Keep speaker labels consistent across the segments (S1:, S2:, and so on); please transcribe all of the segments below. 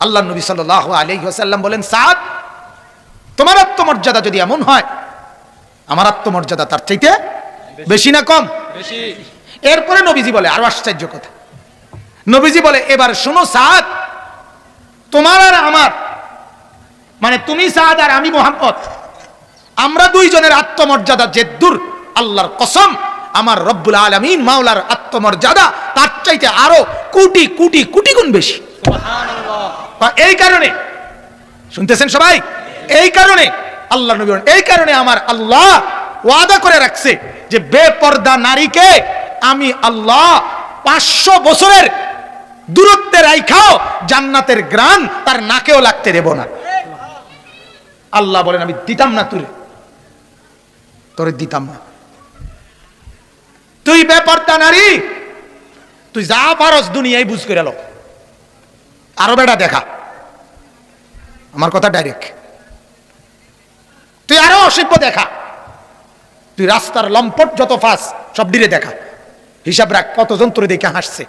S1: আল্লাহ নবী সাল্লাহ আলহিহাসাল্লাম বলেন সাদ তোমার আত্মমর্যাদা যদি এমন হয় আমার আত্মমর্যাদা তার চাইতে বেশি না কম? এরপরে নবীজি বলে আরও আশ্চর্য কথা। নবীজি বলে এবার শোনো সাদ তোমার আর আমার মানে তুমি সাদ আর আমি মোহাম্মদ আমরা দুইজনের আত্মমর্যাদা যে দূর আল্লাহর কসম আমার রব্বুল আলমিন মাওলার আত্মমর্যাদা তার চাইতে আরও কোটি কোটি কোটি গুণ বেশি। এই কারণে, শুনতেছেন সবাই? এই কারণে, আল্লাহ নবী এই কারণে আমার আল্লাহ ওয়াদা করে রাখছে যে বেপর্দা নারীকে আমি আল্লাহ পাঁচশো বছরের দূরত্বে রাইখাও জান্নাতের গ্রান তার নাকেও লাগতে দেব না। আল্লাহ বলেন, আমি দিতাম না তুই তোরে দিতাম না। তুই বেপর্দা নারী, তুই যা পারস দুনিয়ায় বুঝ করে লো আরও বেটা দেখা। আমার কথা ডাইরেক্ট তুই আরও অসভ্য দেখা। তুই রাস্তার লম্পট যত ফাঁস, সব ডিরে দেখা। হিসাব রাখ কতজন তোরে দেখে হাসছে।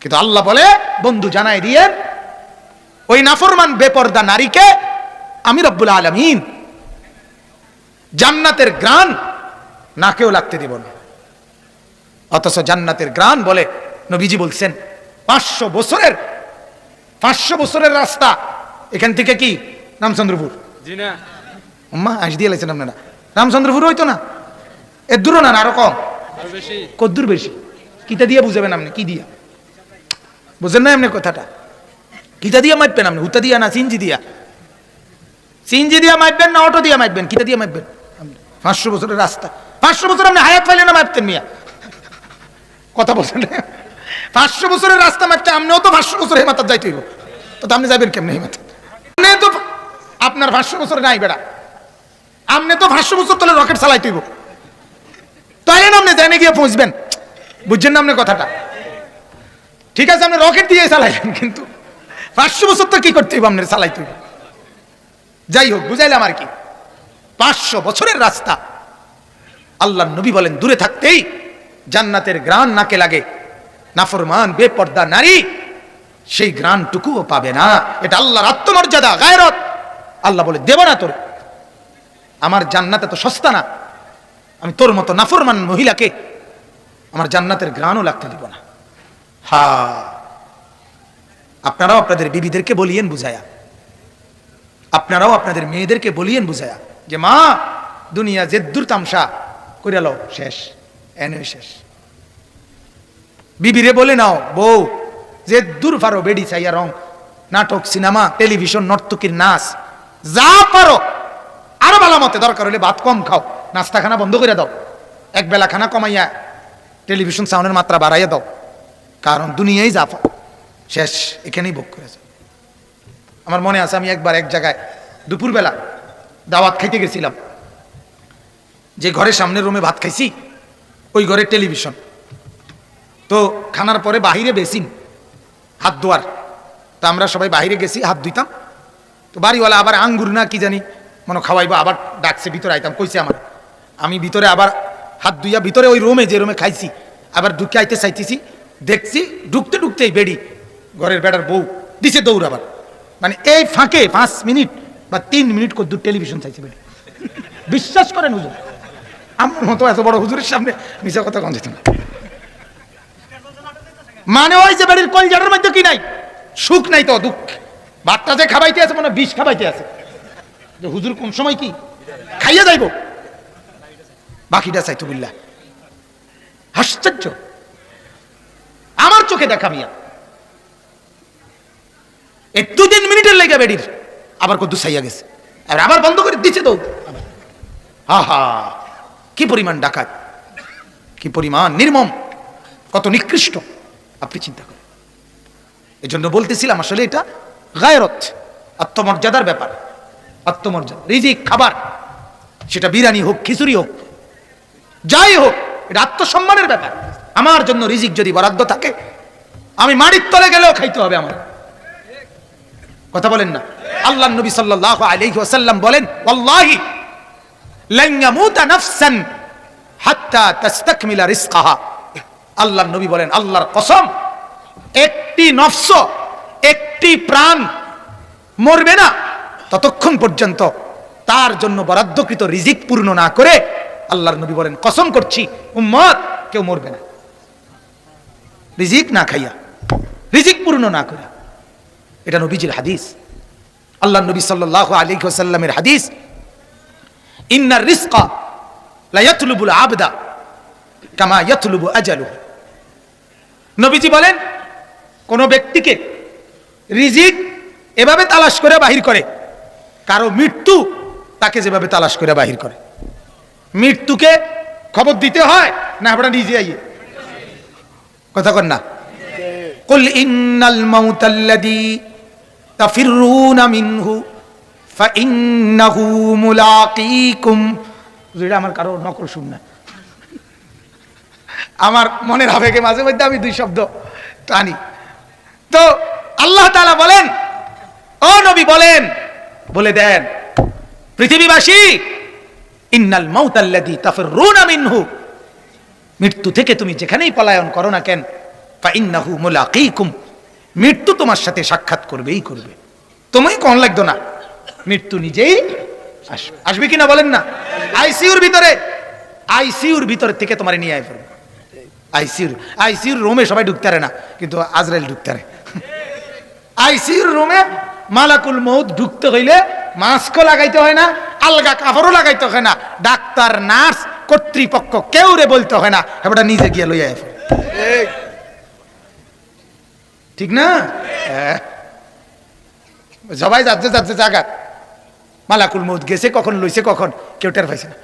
S1: কিন্তু আল্লাহ বলে, বন্ধু জানাই দিয়ে, ওই নাফরমান বেপর্দা নারীকে আমি রব্বুল আলমিন জান্নাতের গ্রান নাকেও লাগতে দেব না। অথচ জান্নাতের গ্রান বলে নবীজি বলছেন, পাঁচশো বছরের পাঁচশো বছরের রাস্তা। এখান থেকে কি? রামচন্দ্রপুর। আম্মা আস দিয়ে লাইছেন আপনারা। রামচন্দ্রপুর হইতো না? এর দূরও না না আরও কম। কদ্দূর বেশি। কিতা দিয়ে বুঝাবেন আপনি? কি দিয়া? বুঝেন না এমনি কথাটা? কিতা দিয়ে মাপবেন আপনি? হুতা দিয়া না সিনজি দিয়া? সিনজি দিয়া মাপবেন না অটো দিয়া মাপবেন কিতা দিয়ে আপনি? পাঁচশো বছরের রাস্তা। পাঁচশো বছর আপনি হায়াত ফাইলে না মাপতেন মিয়া? কথা বলছেন? পাঁচশো বছরের রাস্তা মাপতে আপনিও তো পাঁচশো বছর হেমাতার যাইতে হইব। তো আপনি যাবেন কেমনি হেমাত তো আপনার পাঁচশো বছর নাই বেড়া। আপনি তো পাঁচশো বছর তোলে রকেট চালাইতে হইব। তাই না আপনি জানে গিয়ে পৌঁছবেন। বুঝছেন না আপনি কথাটা? ঠিক আছে, আপনি রকেট দিয়ে চালাইলেন কিন্তু পাঁচশো বছর তো কি করতে হইব আপনার চালাইতে হইব? যাই হোক, বুঝাইলাম আর কি। পাঁচশো বছরের রাস্তা। আল্লাহ নবী বলেন, দূরে থাকতেই জান্নাতের গ্রান নাকে লাগে। নাফরমান, বেপর্দা নারী, সেই গ্রানটুকুও পাবে না। এটা আল্লাহর আত্মমর্যাদা, গায়রত। আল্লাহ বলে, দেব না তোর। আমার জান্নাতে তো সস্তা না। আমি তোর মতো নাফরমান মহিলাকে আমার জান্নাতের গ্রানও লাগতে দিব না। হা। আপনারাও আপনাদের বিবিদেরকে বলিয়েন বুঝায়া। আপনারাও আপনাদের মেয়েদেরকে বলিয়েন বুঝায়া যে, মা, দুনিয়া জেদ্দুর তামসা করে লও, শেষ। এনে শেষ। বিবিরে বলে নাও, বউ, যে দূর পারো বেডি চাইয়া রং, নাটক, সিনেমা, টেলিভিশন, নর্তকীর নাচ, যা পারো, আরও ভালো মতে দরকার হলে ভাত কম খাও নাস্তা খানা বন্ধ করে দাও, এক বেলা খানা কমাইয়া টেলিভিশন সাউন্ডের মাত্রা বাড়াইয়া দাও, কারণ দুনিয়াই যা শেষ, এখানেই ভোগ করেছে। আমার মনে আছে আমি একবার এক জায়গায় দুপুরবেলা দাওয়াত খাইতে গেছিলাম, যে ঘরের সামনের রুমে ভাত খাইছি, ওই ঘরের টেলিভিশন। তো খানার পরে বাহিরে বেসিন, হাত ধোয়ার। তা আমরা সবাই বাইরে গেছি, হাত ধুইতাম। তো বাড়িওয়ালা আবার আঙ্গুর না কি জানি, মনে খাওয়াইবো, আবার ডাকছে, ভিতরে আইতাম, কইছে আমার। আমি ভিতরে আবার হাত ধুইয়া ভিতরে ওই রুমে, যে রুমে খাইছি, আবার ঢুকে আইতে চাইতেছি, দেখছি, ঢুকতে ঢুকতেই বেডি, ঘরের বেড়ার বউ, দিছে দৌড় আবার। মানে এই ফাঁকে পাঁচ মিনিট বা তিন মিনিট কর দূর টেলিভিশন চাইছে বেডি। বিশ্বাস করেন হুজুর, আমার মতো এত বড় হুজুরের সামনে মিশা কথা কন যেত না। মানে ওই যে বাড়ির কলজাটার মধ্যে কি নাই? সুখ নাই তো, দুঃখ। ভাতটা যে খাবাইতে আছে মানে বিষ খাবাইতে আছে। যে হুজুর কোন সময় কি? খাইয়া যাইব। বাকিটা চাইতো বিল্লা আশ্চর্য। আমার চোখে দেখা মিয়া। দু তিন মিনিটের লেগে বেডির। আবার কত সাইয়া গেছে। আর আবার বন্ধ করে দিচ্ছে তো। হা হা কি পরিমাণ ডাকাত। কি পরিমাণ নির্মম। কত নিকৃষ্ট। আপনি চিন্তা করেন। এই জন্য বলতেছিলাম আসলে এটা গায়রত, আত্মমর্যাদার ব্যাপার। আত্মমর্যাদা রিজিক খাবার, সেটা বিরিয়ানি হোক, খিচুড়ি হোক, যাই হোক, এটা আত্মসম্মানের ব্যাপার। আমার জন্য রিজিক যদি বরাদ্দ থাকে, আমি মাটির তলে গেলেও খাইতে হবে আমার। কথা বলেন না। আল্লাহ নবী সাল্লাল্লাহু আলাইহি ওয়াসাল্লাম বলেন, ওয়াল্লাহি লান ইয়ামুতা নাফসান হাত্তা তাস্তাকমিলা রিজকাহা। আল্লাহর নবী বলেন, আল্লাহর কসম, একটি নফস, একটি প্রাণ মরবে না। ততক্ষণ পর্যন্ত তার জন্য বরাদ্দকৃত রিজিক পূর্ণ না করে আল্লাহর নবী বলেন, কসম করছি, উম্মত, কেউ মরবে না। রিজিক না খাইয়া, রিজিক পূর্ণ না করে এটা নবীজির হাদিস। আল্লাহ নবী সাল্লাহ আলী সাল্লামের হাদিস, ইন্নার রিস্কা লা ইয়াতলুবুল আবদা। কামা ইয়াতলুবু আজালুহু নবীজি বলেন, কোন ব্যক্তিকে রিজিক এভাবে তালাশ করে বাহির করে, কারও মৃত্যু তাকে যেভাবে তালাশ করে বাহির করে। মৃত্যুকে খবর দিতে হয় না আপনারা নিজে আইয়ে? কথা কন না। ইন্নাল মাউতাল্লাযী তাফিরুনা মিনহু, ফাইন্নাহু মুলাকীকুম। যেটা আমার কারও নকল শুন না। আমার মনের আবেগে মাঝে মধ্যে আমি দুই শব্দ টানি। তো আল্লাহ তাআলা বলেন, ও নবী বলেন, বলে দেন, পৃথিবীবাসী, ইন্নাল মাউতাল্লাযী তাফিরুনা মিনহু। মৃত্যু থেকে তুমি যেখানেই পলায়ন করো না কেন, ফাইন্নাহু মুলাকীকুম। মৃত্যু তোমার সাথে সাক্ষাৎ করবেই করবে। তুমি কোন লাগতো না, মৃত্যু নিজেই আসবে। আসবে কিনা বলেন না? আইসিইউর ভিতরে, আইসিইউর ভিতর থেকে তোমার নিয়ে আয় পড়বে আইসিইউর আইসিইউর রুমে সবাই ঢুকতে পারে না, কিন্তু আজরাইল ঢুকতে পারে আইসিইউর রুমে মালাকুল মৌত ঢুকতে হইলে মাস্কও লাগাইতে হয় না, আলগা কাপড়ও লাগাইতে হয় না, ডাক্তার, নার্স, কর্তৃপক্ষ কেউ রে বলতে হয় না এবার নিজে গিয়ে লইয়া ঠিক না। সবাই যাচ্ছে যাচ্ছে জায়গা মালাকুল মৌত গেছে কখন, লইছে কখন, কেউ টের পাইছে না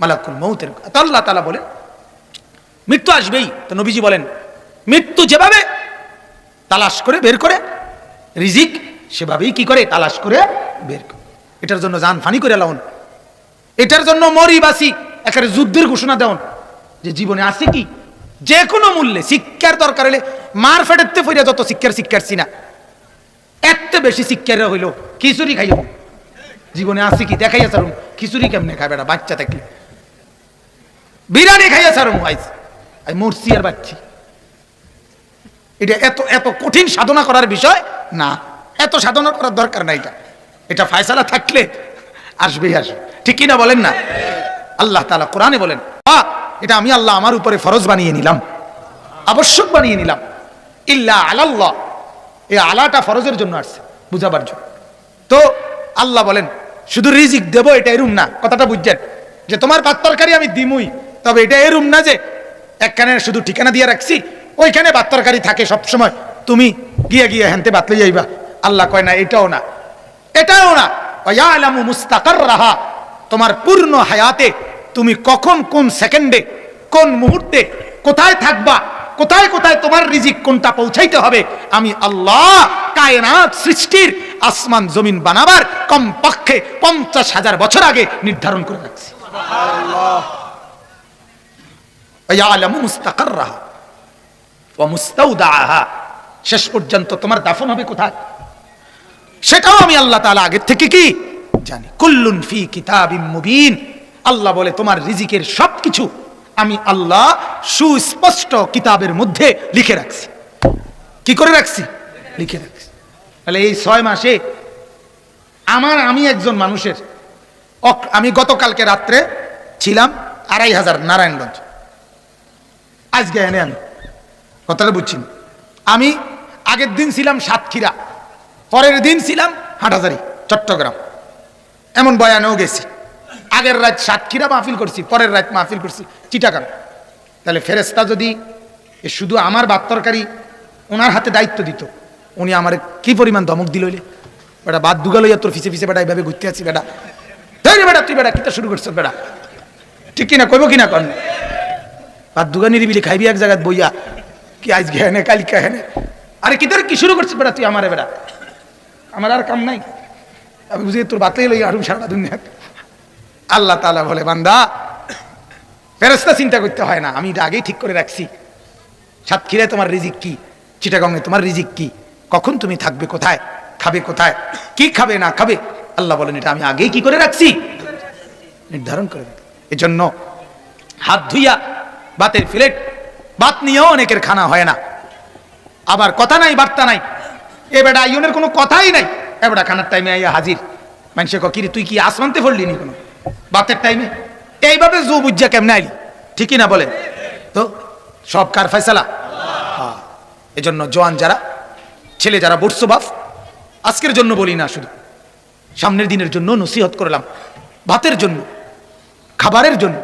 S1: মালাকুল মৌতের। আল্লাহ তালা বলেন মৃত্যু আসবেই। তো নবীজি বলেন, মৃত্যু যেভাবে তালাশ করে বের করে, রিজিক সেভাবেই কি করে তালাশ করে বের করে? এটার জন্য জান ফানি করে লাউন। এটার জন্য মরি বাসি একেবারে যুদ্ধের ঘোষণা দেওন। যে জীবনে আছে কি? যে কোনো মূল্যে, শিক্ষার দরকার হলে মার ফেটেতে ফিরে যত শিক্ষার শিক্ষার্থী না এত বেশি শিক্ষার হইল, খিচুড়ি খাইব জীবনে আছে কি? দেখাইয়া সারুম খিচুড়ি কেমনে খাবে বেটা? বাচ্চা থাকলে। বিরিয়ানি খাইয়া সারুম আইস আমি মরছি আর বাচ্চি। এটা এত এত কঠিন সাধনা করার বিষয় না। এত সাধনা করার দরকার নাই এটা। এটা ফায়সালা থাকলে আসবেই আসবে। ঠিক কিনা বলেন না? আল্লাহ তালা কোরআনে বলেন "আ, এটা আমি আল্লাহ আমার উপরে ফরজ বানিয়ে নিলাম। আবশ্যক বানিয়ে নিলাম। ইল্লা আলাল্লাহ। এই আলাটা ফরজের জন্য আসছে বুঝাবার জন্য। তো আল্লাহ বলেন শুধু রিজিক দেব এটা এরুম না। কথাটা বুঝছেন? যে তোমার ভাত তরকারি আমি দিমুই তবে এটা এরুম না যে একখানে শুধু ঠিকানা দিয়ে রাখছি, ওইখানে ভাত তরকারি থাকে সব সময় তুমি গিয়ে গিয়ে হ্যান্তে বাতলে যাইবা। আল্লাহ কয়, না, এটাও না এটাও না। ওয়ালামু মুস্তাকার রাহা তোমার পূর্ণ হায়াতে তুমি কখন কোন সেকেন্ডে, কোন মুহূর্তে কোথায় থাকবা, কোথায় কোথায় তোমার রিজিক কোনটা পৌঁছাইতে হবে, আমি আল্লাহ কায়নাত সৃষ্টির আসমান জমিন বানাবার কমপক্ষে পঞ্চাশ হাজার বছর আগে নির্ধারণ করে রাখছি। মুস্তাউদাহা শেষ পর্যন্ত তোমার দাফন হবে কোথায়? সেটাও আমি আল্লাহ তাআলা আগের থেকে কি জানি। কুল্লুন ফি কিতাবিম মুবিন। আল্লাহ বলে, তোমার রিজিকের সবকিছু আমি আল্লাহ সুস্পষ্ট কিতাবের মধ্যে লিখে রাখছি। কি করে রাখছি? লিখে রাখছি। তাহলে এই ছয় মাসে আমার, আমি একজন মানুষের আমি গতকালকে রাত্রে ছিলাম আড়াই হাজার নারায়ণগঞ্জ। আজকে এনে আমি কথাটা বুঝছি আমি আগের দিন ছিলাম সাতক্ষীরা, পরের দিন ছিলাম হাটহাজারি, চট্টগ্রাম। এমন বয়ানেও গেছি। আগের রাত সাতক্ষীরা মাহফিল করছি, পরের রাত মাহফিল করছি, চিটাগাং। তাহলে ফেরেস্তা যদি এ শুধু আমার বাত তরকারি ওনার হাতে দায়িত্ব দিত, উনি আমার কি পরিমাণ ধমক দিল বেটা, বাদ দুগা লইয়া তোর ফিসে ফিসে বেটা এইভাবে ঘুরতে আছি বেটা। তাই রে বেটা, তুই বেটা, কিতা শুরু করছ বেটা? ঠিক কিনা কইব কিনা কন? বাদ দুগা নিরিবিলি খাইবি এক জায়গায় বইয়া। কি আজ হেনে, কালিকা হেনে। আরে কিতার কি শুরু করছিস বেটা তুই আমারে বেটা? আমার আর কাম নাই। আমি বুঝি তোর বাতাই লই আরও সারা দুনিয়া আল্লাহ তাআলা বলে, বান্দা ফেরেস্তা চিন্তা করতে হয় না, আমি আগেই ঠিক করে রাখছি। সাতক্ষীরায় তোমার রিজিক কি? চিটাগংয়ে তোমার রিজিক কি? কখন তুমি থাকবে কোথায়? খাবে কোথায়? কি খাবে, না খাবে? আল্লাহ বলেন, এটা আমি আগেই কি করে রাখছি? নির্ধারণ করে এজন্য হাত ধুইয়া বাতের ফ্লেট। বাত নিয়েও অনেকের খানা হয় না। আবার কথা নাই, বার্তা নাই। এ বেটা আইনের কোনো কথাই নাই। এ বেটা খানার টাইমে আইয়া হাজির। মানুষে কিরে, তুই কি আসমানতে পড়লি নি কোনো? বাতের টাইমে এইভাবে জু বুঝা কেমনে আইলি? ঠিকই না বলে? তো সব কার ফয়সালা? হ্যাঁ। এজন্য জওয়ান যারা, ছেলে যারা বাপ, আজকের জন্য বলি না শুধু। সামনের দিনের জন্য নসিহত করলাম। ভাতের জন্য, খাবারের জন্য,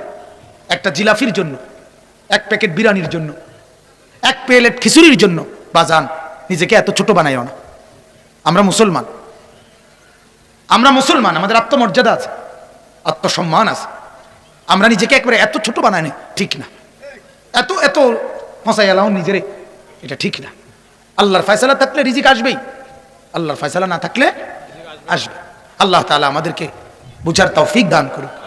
S1: একটা জিলাফির জন্য। এক প্যাকেট বিরিয়ানির জন্য, এক প্লেট খিচুড়ির জন্য। বাজান, নিজেকে এত ছোট বানাইও না। আমরা মুসলমান। আমরা মুসলমান, আমাদের আত্মমর্যাদা আছে, আত্মসম্মান আছে। আমরা নিজেকে একবারে এত ছোট বানাই ঠিক না। এত এত ফসাই এলাও নিজেরে, এটা ঠিক না। আল্লাহর ফয়সালা থাকলে রিজিক আসবেই। আল্লাহর ফয়সালা না থাকলে আসবে। আল্লাহ তাআলা আমাদেরকে বুঝার তৌফিক দান করুক।